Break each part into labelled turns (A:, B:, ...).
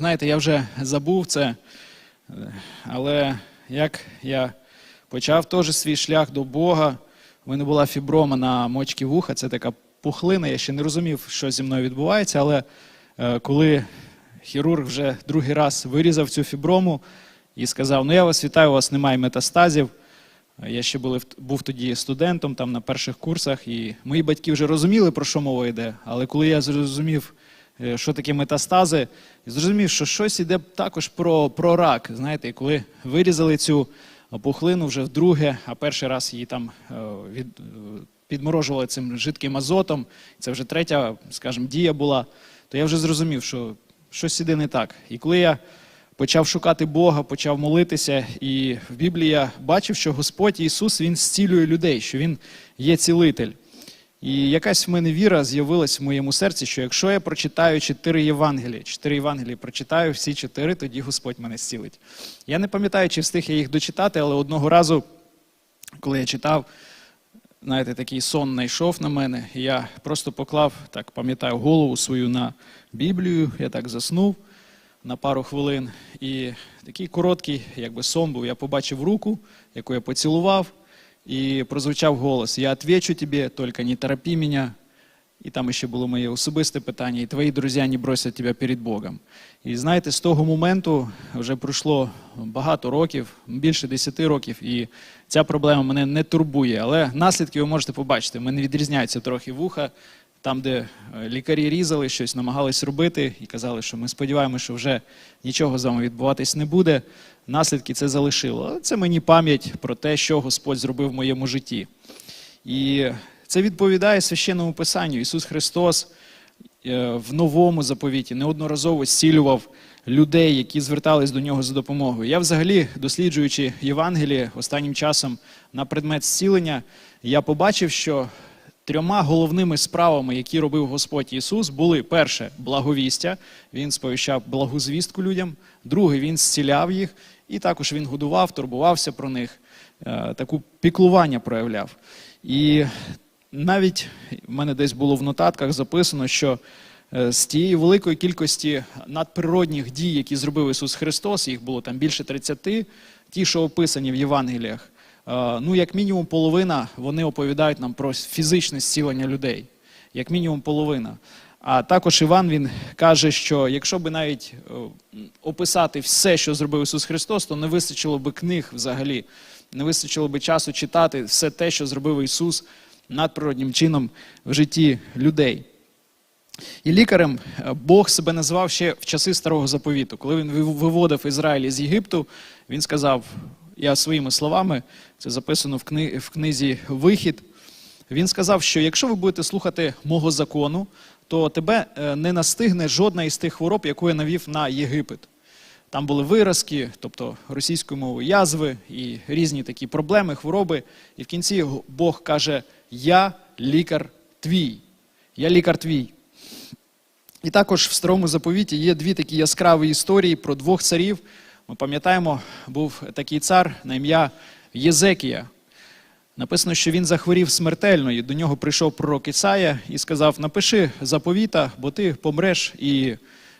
A: Знаєте, я вже забув це, але як я почав теж свій шлях до Бога, в мене була фіброма на мочці вуха, це така пухлина, я ще не розумів, що зі мною відбувається, але е, коли хірург вже другий раз вирізав цю фіброму і сказав: Ну я вас вітаю, у вас немає метастазів. Я ще були, був тоді студентом там на перших курсах, і мої батьки вже розуміли, про що мова йде. Але коли я зрозумів, що таке метастази, і зрозумів, що щось іде також про, про рак. Знаєте, коли вирізали цю пухлину вже вдруге, а перший раз її там е, від, е, підморожували цим жидким азотом, це вже третя, скажімо, дія була, то я вже зрозумів, що щось іде не так. І коли я почав шукати Бога, почав молитися, і в Біблії я бачив, що Господь Ісус Він зцілює людей, що Він є цілитель. І якась в мене віра з'явилась в моєму серці, що якщо я прочитаю чотири Євангелії, чотири Євангелії прочитаю всі чотири, тоді Господь мене зцілить. Я не пам'ятаю, чи встиг я їх дочитати, але одного разу, коли я читав, знаєте, такий сон знайшов на мене, я просто поклав, так пам'ятаю, голову свою на Біблію, я так заснув на пару хвилин. І такий короткий, якби сон був. Я побачив руку, яку я поцілував, і прозвучав голос: Я отвечу тобі, тільки не торопи мене. І там ще було моє особисте питання, і твої друзі не бросять тебе перед Богом. І знаєте, з того моменту вже пройшло багато років, більше 10 років, і ця проблема мене не турбує. Але наслідки ви можете побачити. Мене відрізняються трохи вуха, там, де е, лікарі різали щось, намагались робити і казали, що ми сподіваємося, що вже нічого з вами відбуватись не буде. Наслідки це залишило. Це мені пам'ять про те, що Господь зробив в моєму житті. І це відповідає священному писанню. Ісус Христос е, в новому заповіті неодноразово зцілював людей, які звертались до нього за допомогою. Я взагалі, досліджуючи Євангеліє останнім часом на предмет зцілення, я побачив, що трьома головними справами, які робив Господь Ісус, були перше благовістя. Він сповіщав благу звістку людям, друге, він зціляв їх, і також він годував, турбувався про них, е, таку піклування проявляв. І навіть в мене десь було в нотатках записано, що е, з тієї великої кількості надприродних дій, які зробив Ісус Христос, їх було там більше 30, ті, що описані в Євангеліях, ну, як мінімум половина, вони оповідають нам про фізичне зцілення людей. Як мінімум половина. А також Іван він каже, що якщо би навіть е, описати все, що зробив Ісус Христос, то не вистачило би книг взагалі, не вистачило би часу читати все те, що зробив Ісус надприроднім чином в житті людей. І лікарем е, Бог себе назвав ще в часи старого заповіту. Коли він виводив Ізраїль з Єгипту, він сказав: я своїми словами, це записано в, кни, в книзі Вихід. Він сказав, що якщо ви будете слухати мого закону, то тебе е, не настигне жодна із тих хвороб, яку я навів на Єгипет. Там були виразки, тобто російською мовою язви і різні такі проблеми, хвороби. І в кінці Бог каже: Я лікар твій. Я лікар твій. І також в старому заповіті є дві такі яскраві історії про двох царів. Ми пам'ятаємо, був такий цар на ім'я Єзекія. Написано, що він захворів смертельно, і до нього прийшов пророк Ісая і сказав: Напиши заповіта, бо ти помреш і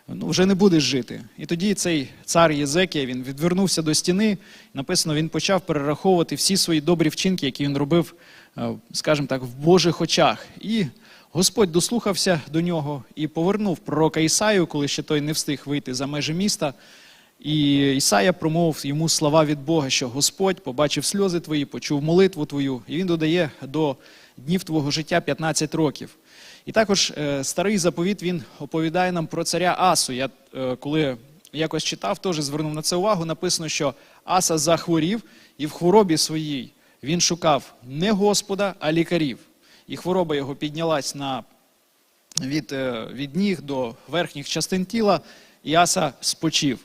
A: ну, вже не будеш жити. І тоді цей цар Єзекія він відвернувся до стіни. Написано, він почав перераховувати всі свої добрі вчинки, які він робив, е, скажімо так, в Божих очах. І Господь дослухався до нього і повернув пророка Ісаю, коли ще той не встиг вийти за межі міста. І Ісая промовив йому слова від Бога, що Господь побачив сльози твої, почув молитву твою, і він додає до днів твого життя 15 років. І також е, старий заповіт він оповідає нам про царя Асу. Я е, коли якось читав, теж звернув на це увагу. Написано, що Аса захворів, і в хворобі своїй він шукав не Господа, а лікарів. І хвороба його піднялась на, від, е, від ніг до верхніх частин тіла, і Аса спочив.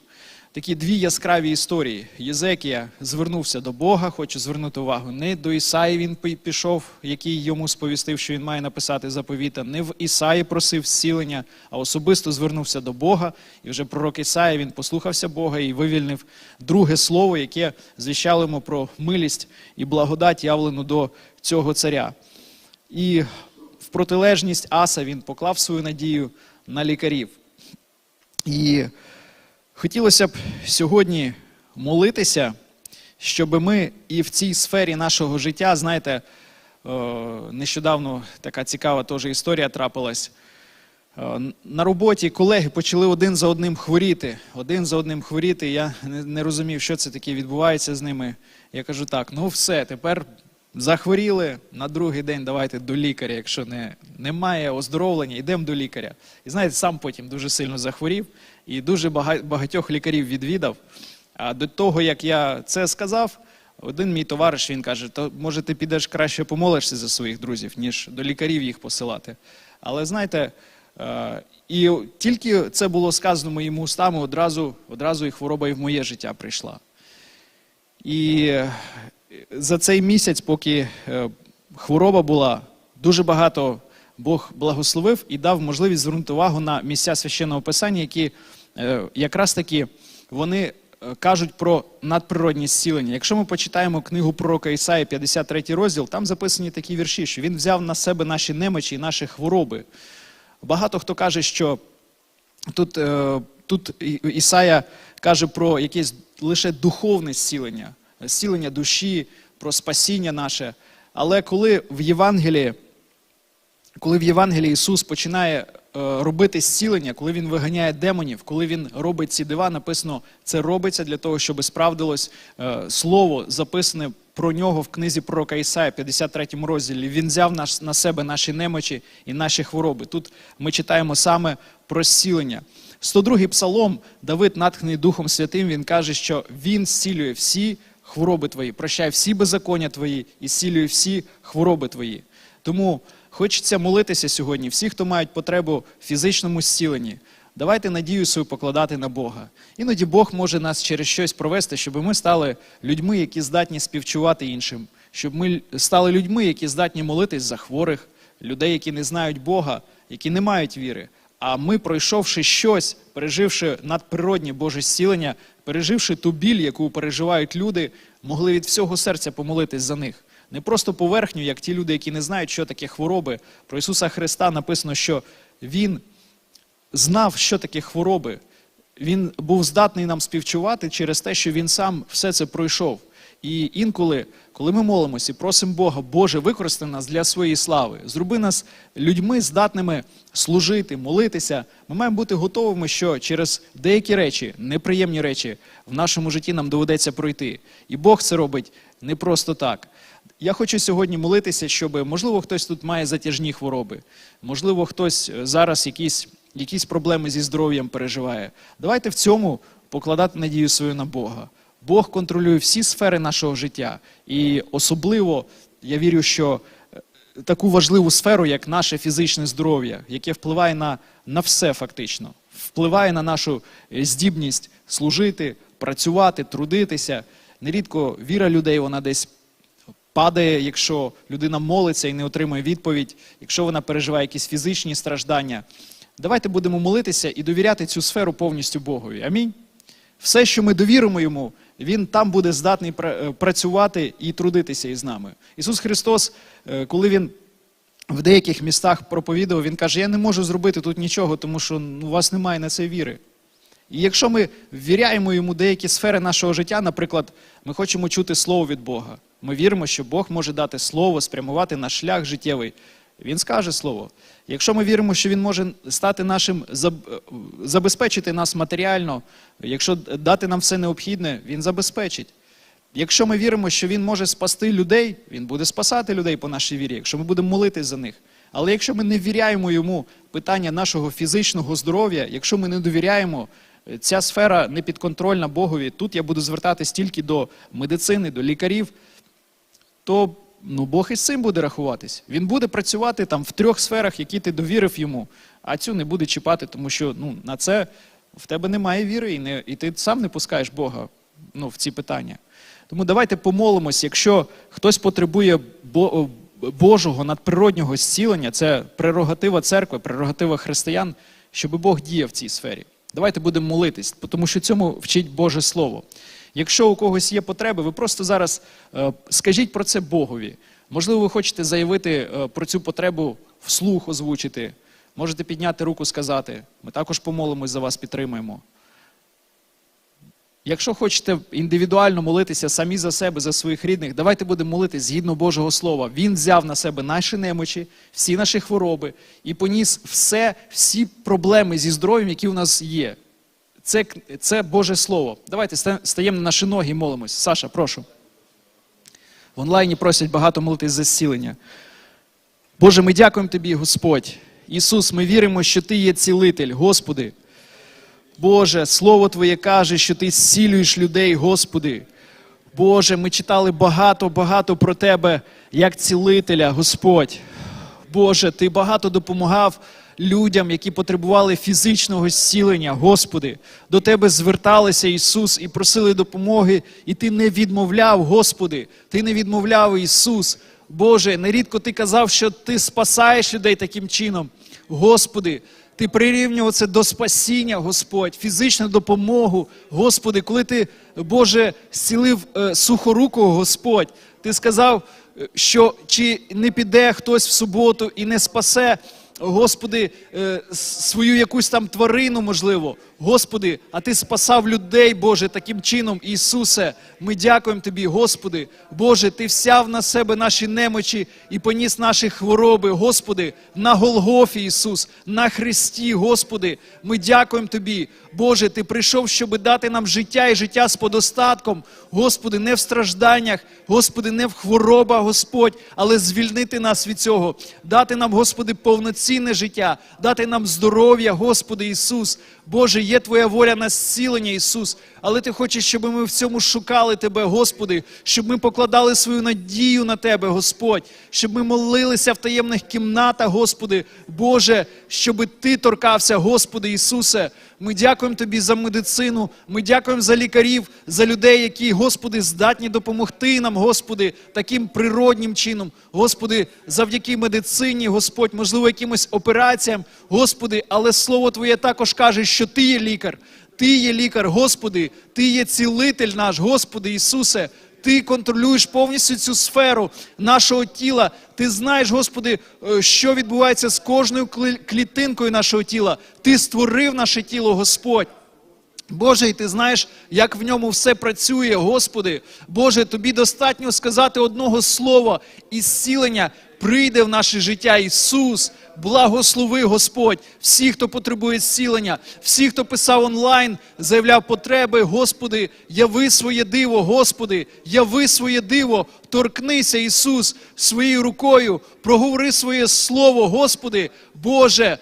A: Такі дві яскраві історії. Єзекія звернувся до Бога, хочу звернути увагу. Не до Ісаї він пішов, який йому сповістив, що він має написати заповіта. Не в Ісаї просив зцілення, а особисто звернувся до Бога. І вже пророк Ісаї він послухався Бога і вивільнив друге слово, яке звіщало про милість і благодать, явлену до цього царя. І в протилежність Аса він поклав свою надію на лікарів. І Хотілося б сьогодні молитися, щоб ми і в цій сфері нашого життя, знаєте, е, нещодавно така цікава теж історія трапилась. Е, На роботі колеги почали один за одним хворіти, один за одним хворіти. Я не, не розумів, що це таке відбувається з ними. Я кажу, так, ну все, тепер захворіли на другий день, давайте до лікаря. Якщо не, немає оздоровлення, йдемо до лікаря. І знаєте, сам потім дуже сильно захворів і дуже багатьох лікарів відвідав. А до того, як я це сказав, один мій товариш він каже: то може ти підеш краще помолишся за своїх друзів, ніж до лікарів їх посилати. Але знаєте, е, і тільки це було сказано моїми устами, одразу, одразу і хвороба і в моє життя прийшла. І за цей місяць, поки е, хвороба була, дуже багато Бог благословив і дав можливість звернути увагу на місця священного писання, які е, якраз таки вони е, кажуть про надприродні зцілення. Якщо ми почитаємо книгу пророка Ісаї, 53 розділ, там записані такі вірші, що він взяв на себе наші немочі і наші хвороби. Багато хто каже, що тут, тут Ісая каже про якесь лише духовне зцілення, зцілення душі, про спасіння наше. Але коли в Євангелії, коли в Євангелії Ісус починає е, робити зцілення, коли Він виганяє демонів, коли Він робить ці дива, написано, це робиться для того, щоб справдилось е, слово, записане про нього в книзі пророка Ісая, 53 розділі. Він взяв наш, на себе наші немочі і наші хвороби. Тут ми читаємо саме про зцілення. 102-й псалом, Давид, натхнений Духом Святим, він каже, що він зцілює всі хвороби твої, прощає всі беззаконня твої і зцілює всі хвороби твої. Тому хочеться молитися сьогодні, всі, хто мають потребу в фізичному зціленні, давайте надію свою покладати на Бога. Іноді Бог може нас через щось провести, щоб ми стали людьми, які здатні співчувати іншим, щоб ми стали людьми, які здатні молитись за хворих, людей, які не знають Бога, які не мають віри. А ми, пройшовши щось, переживши надприродні Боже зцілення, переживши ту біль, яку переживають люди, могли від всього серця помолитись за них. Не просто поверхню, як ті люди, які не знають, що таке хвороби. Про Ісуса Христа написано, що Він знав, що таке хвороби. Він був здатний нам співчувати через те, що він сам все це пройшов. І інколи, коли ми молимося і просимо Бога, Боже, використай нас для своєї слави, зроби нас людьми, здатними служити, молитися. Ми маємо бути готовими, що через деякі речі, неприємні речі в нашому житті нам доведеться пройти. І Бог це робить не просто так. Я хочу сьогодні молитися, щоб, можливо, хтось тут має затяжні хвороби, можливо, хтось е, зараз якісь, якісь проблеми зі здоров'ям переживає. Давайте в цьому покладати надію свою на Бога. Бог контролює всі сфери нашого життя. І особливо я вірю, що е, таку важливу сферу, як наше фізичне здоров'я, яке впливає на, на все фактично, впливає на нашу е, здібність служити, працювати, трудитися. Нерідко віра людей вона десь падає, якщо людина молиться і не отримує відповідь, якщо вона переживає якісь фізичні страждання. Давайте будемо молитися і довіряти цю сферу повністю Богові. Амінь. Все, що ми довіримо йому, він там буде здатний е, працювати і трудитися із нами. Ісус Христос, е, коли він в деяких містах проповідував, він каже: Я не можу зробити тут нічого, тому що ну, у вас немає на це віри. І якщо ми ввіряємо йому деякі сфери нашого життя, наприклад, ми хочемо чути слово від Бога. Ми віримо, що Бог може дати слово, спрямувати наш шлях життєвий. Він скаже слово. Якщо ми віримо, що він може стати нашим е, забезпечити нас матеріально, якщо дати нам все необхідне, він забезпечить. Якщо ми віримо, що він може спасти людей, він буде спасати людей по нашій вірі, якщо ми будемо молитись за них. Але якщо ми не віряємо йому питання нашого фізичного здоров'я, якщо ми не довіряємо, е, ця сфера не підконтрольна Богові, тут я буду звертатись тільки до медицини, до лікарів, то ну, Бог із цим буде рахуватись. Він буде працювати там в трьох сферах, які ти довірив йому, а цю не буде чіпати, тому що ну, на це в тебе немає віри, і, не, і ти сам не пускаєш Бога ну, в ці питання. Тому давайте помолимось, якщо хтось потребує Божого надприроднього зцілення, це прерогатива церкви, прерогатива християн, щоб Бог діяв в цій сфері. Давайте будемо молитись, тому що цьому вчить Боже Слово. Якщо у когось є потреби, ви просто зараз е, скажіть про це Богові. Можливо, ви хочете заявити е, про цю потребу вслух озвучити. Можете підняти руку, сказати. Ми також помолимось за вас, підтримуємо. Якщо хочете індивідуально молитися самі за себе, за своїх рідних, давайте будемо молитися згідно Божого Слова. Він взяв на себе наші немочі, всі наші хвороби і поніс все, всі проблеми зі здоров'ям, які у нас є. Це, це Боже Слово. Давайте стаємо на наші ноги і молимось. Саша, прошу. В онлайні просять багато молитись за зцілення. Боже, ми дякуємо Тобі, Господь. Ісус, ми віримо, що Ти є цілитель, Господи. Боже, Слово Твоє каже, що Ти зцілюєш людей, Господи. Боже, ми читали багато-багато про Тебе як цілителя, Господь. Боже, Ти багато допомагав людям, які потребували фізичного зцілення, Господи. До Тебе зверталися Ісус і просили допомоги, і Ти не відмовляв, Господи. Ти не відмовляв Ісус. Боже, нерідко Ти казав, що Ти спасаєш людей таким чином. Господи, ти прирівнював це до спасіння, Господь, фізичну допомогу, Господи, коли ти, Боже, зцілив е, сухорукого, Господь, ти сказав, е, що чи не піде хтось в суботу і не спасе, Господи, е, свою якусь там тварину, можливо. Господи, а Ти спасав людей, Боже, таким чином, Ісусе. Ми дякуємо Тобі, Господи. Боже, Ти взяв на себе наші немочі і поніс наші хвороби, Господи, на Голгофі, Ісус, на Христі, Господи. Ми дякуємо Тобі. Боже, Ти прийшов, щоб дати нам життя і життя з подостатком. Господи, не в стражданнях, Господи, не в хворобах, Господь, але звільнити нас від цього, дати нам, Господи, повноцінне життя, дати нам здоров'я, Господи Ісус. Боже, є Твоя воля на зцілення, Ісус, але Ти хочеш, щоб ми в цьому шукали Тебе, Господи, щоб ми покладали свою надію на Тебе, Господь, щоб ми молилися в таємних кімнатах, Господи, Боже, щоб Ти торкався, Господи Ісусе. Ми дякуємо Тобі за медицину, ми дякуємо за лікарів, за людей, які, Господи, здатні допомогти нам, Господи, таким природнім чином. Господи, завдяки медицині, Господь, можливо, якимось операціям, Господи, але Слово Твоє також каже, що Ти є лікар. Ти є лікар, Господи, Ти є цілитель наш, Господи Ісусе. Ти контролюєш повністю цю сферу нашого тіла. Ти знаєш, Господи, е, що відбувається з кожною клітинкою нашого тіла. Ти створив наше тіло, Господь. Боже, і ти знаєш, як в ньому все працює, Господи. Боже, тобі достатньо сказати одного слова, і зцілення прийде в наше життя. Ісус, благослови Господь, всіх, хто потребує зцілення, всі, хто писав онлайн, заявляв потреби, Господи, яви своє диво, Господи, яви своє диво, торкнися, Ісус, своєю рукою, проговори своє слово, Господи, Боже.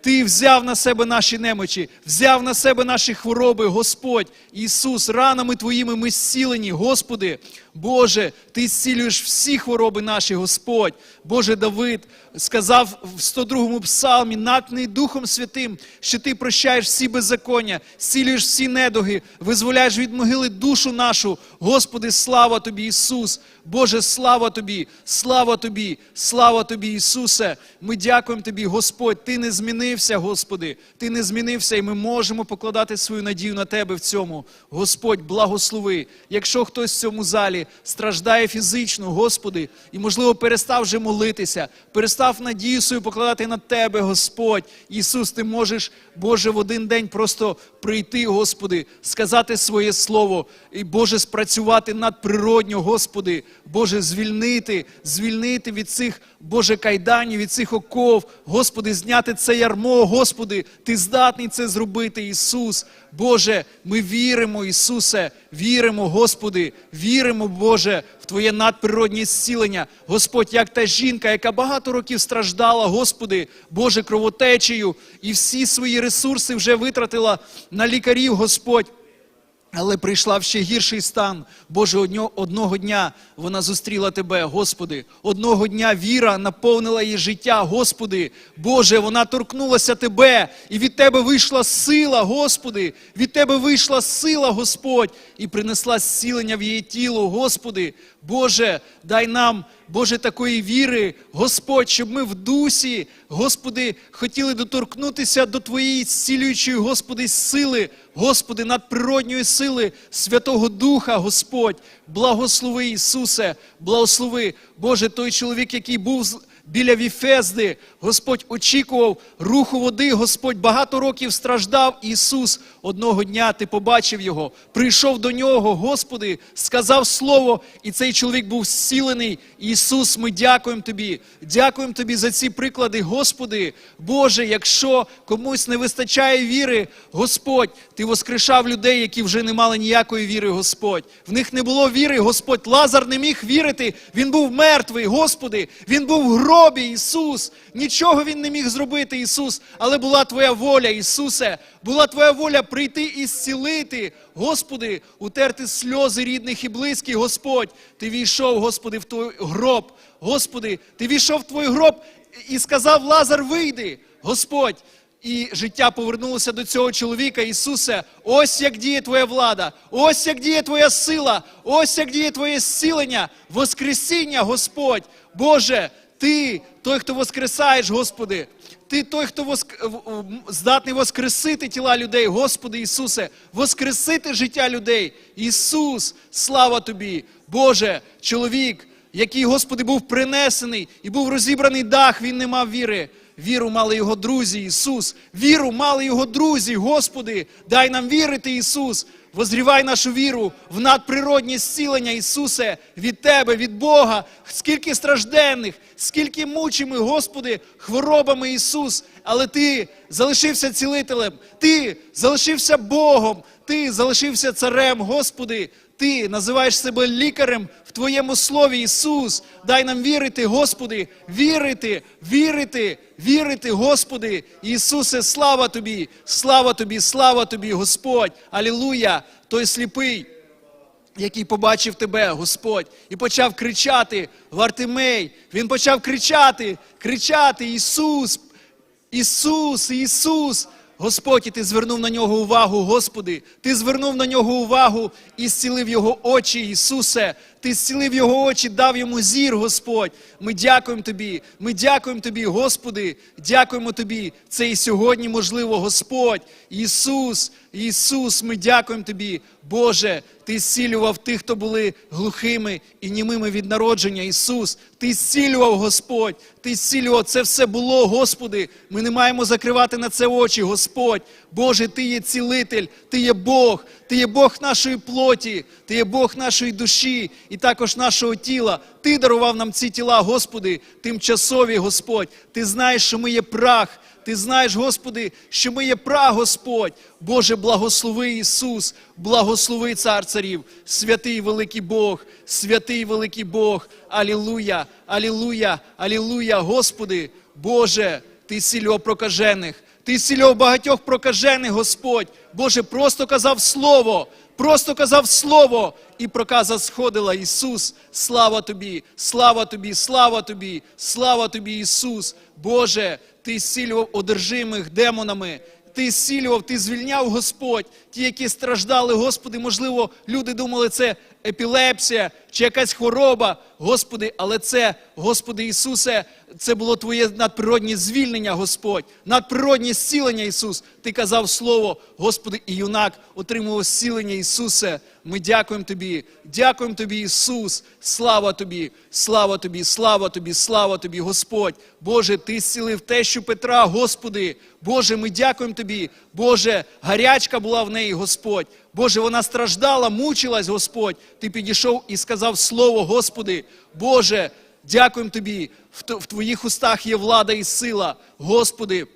A: Ти взяв на себе наші немочі, взяв на себе наші хвороби, Господь, Ісус, ранами Твоїми ми зцілені, Господи, Боже, Ти зцілюєш всі хвороби наші, Господь. Боже Давид сказав в 102-му псалмі, натний Духом Святим, що Ти прощаєш всі беззаконня, зцілюєш всі недуги, визволяєш від могили душу нашу. Господи, слава Тобі, Ісус! Боже, слава Тобі, слава Тобі, слава Тобі, Ісусе. Ми дякуємо Тобі, Господь. Ти не змінився, Господи. Ти не змінився, і ми можемо покладати свою надію на Тебе в цьому. Господь, благослови. Якщо хтось в цьому залі страждає фізично, Господи, і, можливо, перестав вже молитися, перестав надію свою покладати на Тебе, Господь. Ісус, Ти можеш, Боже, в один день просто прийти, Господи, сказати своє слово і, Боже, спрацювати надприродньо, Господи, Боже, звільнити, звільнити від цих, Боже, кайданів, від цих оков, Господи, зняти це ярмо, Господи, Ти здатний це зробити, Ісус. Боже, ми віримо, Ісусе, віримо, Господи, віримо, Боже, в Твоє надприроднє зцілення. Господь, як та жінка, яка багато років страждала, Господи, Боже, кровотечею, і всі свої ресурси вже витратила на лікарів, Господь. Але прийшла в ще гірший стан. Боже, одного дня вона зустріла Тебе, Господи. Одного дня віра наповнила її життя, Господи. Боже, вона торкнулася Тебе, і від Тебе вийшла сила, Господи. Від Тебе вийшла сила, Господь, і принесла зцілення в її тіло, Господи. Боже, дай нам, Боже, такої віри, Господь, щоб ми в дусі, Господи, хотіли доторкнутися до Твоєї зцілюючої, Господи, сили, Господи, надприродньої сили Святого Духа, Господь, благослови Ісусе, благослови, Боже, той чоловік, який був біля Віфезди, Господь очікував руху води, Господь багато років страждав. Ісус одного дня ти побачив його, прийшов до нього, Господи, сказав слово, і цей чоловік був зцілений. Ісус, ми дякуємо Тобі. Дякуємо Тобі за ці приклади, Господи. Боже, якщо комусь не вистачає віри, Господь, Ти воскрешав людей, які вже не мали ніякої віри, Господь. В них не було віри, Господь. Лазар не міг вірити. Він був мертвий, Господи. Він був в гробі, Ісус. Нічого він не міг зробити, Ісус. Але була Твоя воля, Ісусе. Була Твоя воля прийти і зцілити, Господи, утерти сльози рідних і близьких, Господь. Ти війшов, Господи, в той гроб. Господи, ти війшов в твій гроб і сказав, Лазар, вийди, Господь. І життя повернулося до цього чоловіка, Ісусе, ось як діє Твоя влада, ось як діє Твоя сила, ось як діє Твоє зцілення, Воскресіння, Господь. Боже, Ти той, хто воскресаєш, Господи. Ти той, хто воск... здатний воскресити тіла людей, Господи Ісусе, воскресити життя людей. Ісус, слава Тобі, Боже, чоловік, який, Господи, був принесений і був розібраний дах, він не мав віри. Віру мали його друзі, Ісус. Віру мали його друзі, Господи. Дай нам вірити, Ісус. Возрівай нашу віру в надприродні зцілення, Ісусе, від Тебе, від Бога. Скільки стражденних, скільки мучими, Господи, хворобами Ісус. Але Ти залишився цілителем, Ти залишився Богом, Ти залишився царем, Господи. Ти називаєш себе лікарем в Твоєму слові, Ісус. Дай нам вірити, Господи, вірити, вірити, вірити, Господи. Ісусе, слава Тобі, слава Тобі, слава Тобі, Господь. Алілуя, той сліпий. Який побачив тебе, Господь, і почав кричати Вартимей. Він почав кричати, кричати Ісус, Ісус, Ісус. Господь, і ти звернув на нього увагу, Господи. Ти звернув на нього увагу і зцілив його очі, Ісусе. Ти зцілив його очі, дав йому зір, Господь. Ми дякуємо Тобі. Ми дякуємо Тобі, Господи. Дякуємо Тобі. Це і сьогодні можливо, Господь. Ісус, Ісус, ми дякуємо Тобі. Боже, Ти зцілював тих, хто були глухими і німими від народження. Ісус, Ти зцілював, Господь. Ти зцілював. Це все було, Господи. Ми не маємо закривати на це очі, Господь. Боже, Ти є цілитель, Ти є Бог, Ти є Бог нашої плоті, Ти є Бог нашої душі і також нашого тіла. Ти дарував нам ці тіла, Господи, тимчасові, Господь. Ти знаєш, що ми є прах. Ти знаєш, Господи, що ми є прах, Господь. Боже, благослови Ісус, благослови цар царів, святий великий Бог, святий великий Бог. Алілуя, алілуя, алілуя, Господи, Боже, Ти сілював прокажених, Ти сілював багатьох прокажених, Господь. Боже, просто казав Слово, просто казав Слово, і проказа сходила Ісус. Слава Тобі, слава Тобі, слава Тобі, слава Тобі, Ісус. Боже, Ти зцілював одержимих демонами. Ти зцілював, ти звільняв Господь, ті, які страждали, Господи, можливо, люди думали, це епілепсія чи якась хвороба, Господи, але це, Господи Ісусе, це було Твоє надприроднє звільнення, Господь, надприроднє зцілення, Ісус. Ти казав Слово, Господи, і юнак отримував зцілення, Ісусе. Ми дякуємо Тобі, дякуємо Тобі, Ісус. Слава Тобі, слава Тобі, слава Тобі, слава Тобі, Господь. Боже, Ти зцілив тещу Петра, Господи. Боже, ми дякуємо Тобі. Боже, гарячка була в неї, Господь. Боже, вона страждала, мучилась, Господь. Ти підійшов і сказав Слово, Господи. Боже, дякуємо Тобі. В Твоїх устах є влада і сила, Господи.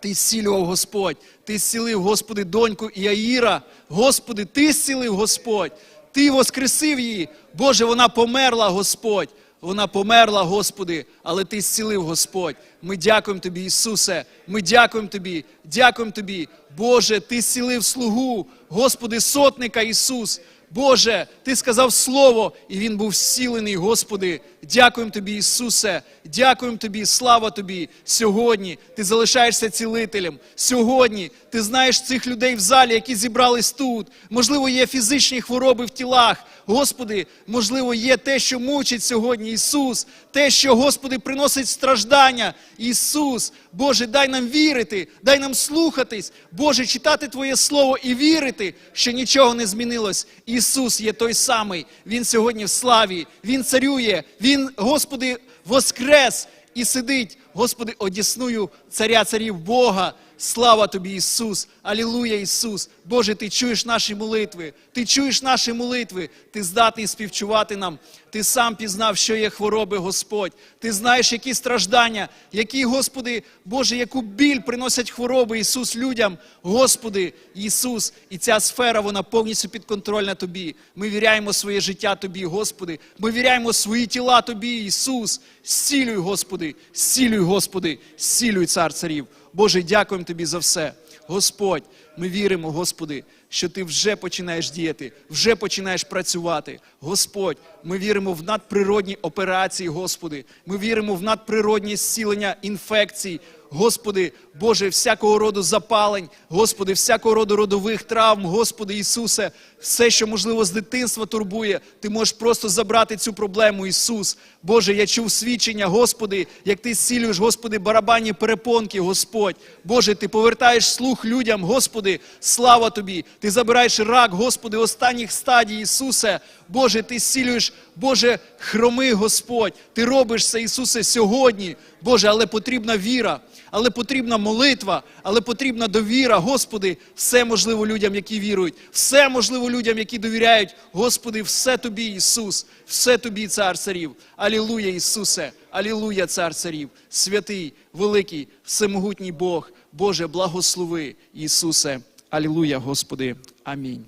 A: Ти зцілював Господь, ти зцілив, Господи, доньку Іаїра. Господи, ти зцілив Господь, ти воскресив її. Боже, вона померла, Господь. Вона померла, Господи, але Ти зцілив, Господь. Ми дякуємо Тобі, Ісусе. Ми дякуємо Тобі, дякуємо Тобі. Боже, Ти зцілив слугу, Господи, сотника Ісус. Боже, Ти сказав Слово, і Він був зцілений, Господи. Дякуємо Тобі, Ісусе. Дякуємо Тобі, слава Тобі. Сьогодні Ти залишаєшся цілителем. Сьогодні Ти знаєш цих людей в залі, які зібрались тут. Можливо, є фізичні хвороби в тілах. Господи, можливо, є те, що мучить сьогодні Ісус, те, що, Господи, приносить страждання. Ісус, Боже, дай нам вірити, дай нам слухатись, Боже, читати Твоє Слово і вірити, що нічого не змінилось. Ісус є той самий. Він сьогодні в славі, Він царює, Він, Господи, воскрес і сидить
B: Господи, одісную царя царів Бога. Слава тобі, Ісус! Алілуя, Ісус! Боже, Ти чуєш наші молитви, Ти чуєш наші молитви, Ти здатний співчувати нам. Ти сам пізнав, що є хвороби, Господь. Ти знаєш, які страждання, які, Господи, Боже, яку біль приносять хвороби, Ісус, людям. Господи, Ісус, і ця сфера, вона повністю підконтрольна Тобі. Ми віряємо своє життя Тобі, Господи. Ми віряємо свої тіла Тобі, Ісус. Зцілюй, Господи, зцілюй, Господи, зцілюй, цар царів. Боже, дякуємо Тобі за все. Господь, ми віримо, Господи, що Ти вже починаєш діяти, вже починаєш працювати. Господь, ми віримо в надприродні операції, Господи. Ми віримо в надприродні зцілення інфекцій. Господи, Боже, всякого роду запалень, Господи, всякого роду родових травм, Господи Ісусе, все, що можливо з дитинства турбує, Ти можеш просто забрати цю проблему, Ісус. Боже, я чув свідчення, Господи, як Ти зцілюєш, Господи, барабанні перепонки, Господь. Боже, Ти повертаєш слух людям, Господи, слава Тобі. Ти забираєш рак, Господи, останніх стадій, Ісусе. Боже, Ти зцілюєш, Боже, хроми, Господь. Ти робиш це, Ісусе, сьогодні. Боже, але потрібна віра, але потрібна молитва, але потрібна довіра. Господи, все можливо людям, які вірують, все можливо людям, які довіряють. Господи, все тобі, Ісус, все тобі, цар царів. Алілуя, Ісусе, алілуя, цар царів, святий, великий, всемогутній Бог. Боже, благослови, Ісусе. Алілуя, Господи. Амінь.